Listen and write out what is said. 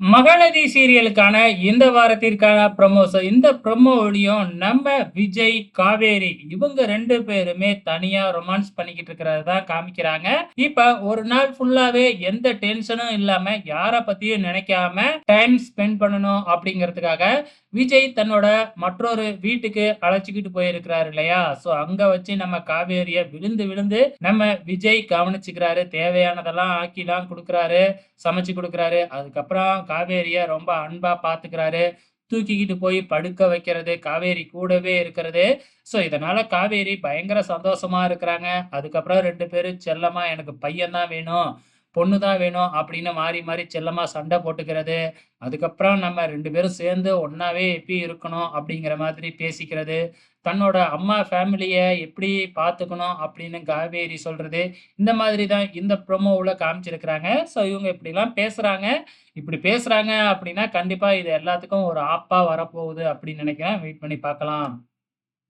மகாநதி சீரியலுக்கான இந்த வாரத்திற்கான ப்ரமோஸ் இந்த ப்ரமோலையும் நம்ம விஜய் காவேரி இவங்க ரெண்டு பேருமே தனியா ரொமான்ஸ் பண்ணிக்கிட்டு இருக்கிறதா காமிக்கிறாங்க. இப்ப ஒரு நாள் ஃபுல்லாவே எந்த டென்ஷனும் இல்லாம யார பத்தியும் நினைக்காம டைம் ஸ்பெண்ட் பண்ணணும் அப்படிங்கிறதுக்காக விஜய் தன்னோட மற்றொரு வீட்டுக்கு அழைச்சிக்கிட்டு போயிருக்கிறாரு இல்லையா? சோ அங்க வச்சு நம்ம காவேரிய விழுந்து விழுந்து நம்ம விஜய் கவனிச்சுக்கிறாரு. தேவையானதெல்லாம் ஆக்கிலாம் கொடுக்குறாரு சமைச்சு கொடுக்குறாரு. அதுக்கப்புறம் காவேரியை ரொம்ப அன்பா பாத்துக்கிறாரு. தூக்கிக்கிட்டு போய் படுக்க வைக்கிறது காவேரி கூடவே இருக்கிறது. ஸோ இதனால காவேரி பயங்கர சந்தோஷமா இருக்கிறாங்க. அதுக்கப்புறம் ரெண்டு பேரும் செல்லமா எனக்கு பையன் தான் வேணும். பொண்ணு தான் வேணும் அப்படின்னு மாறி மாறி செல்லமாக சண்டை போட்டுக்கிறது. அதுக்கப்புறம் நம்ம ரெண்டு பேரும் சேர்ந்து ஒன்றாவே எப்படி இருக்கணும் அப்படிங்கிற மாதிரி பேசிக்கிறது. தன்னோட அம்மா ஃபேமிலியை எப்படி பார்த்துக்கணும் அப்படின்னு காவேரி சொல்கிறது இந்த மாதிரி தான் இந்த ப்ரொமோவில் காமிச்சிருக்கிறாங்க. ஸோ இவங்க இப்படிலாம் பேசுகிறாங்க இப்படி பேசுகிறாங்க அப்படின்னா கண்டிப்பாக இது எல்லாத்துக்கும் ஒரு ஆப்பாக வரப்போகுது அப்படின்னு நினைக்கிறேன். வெயிட் பண்ணி பார்க்கலாம்.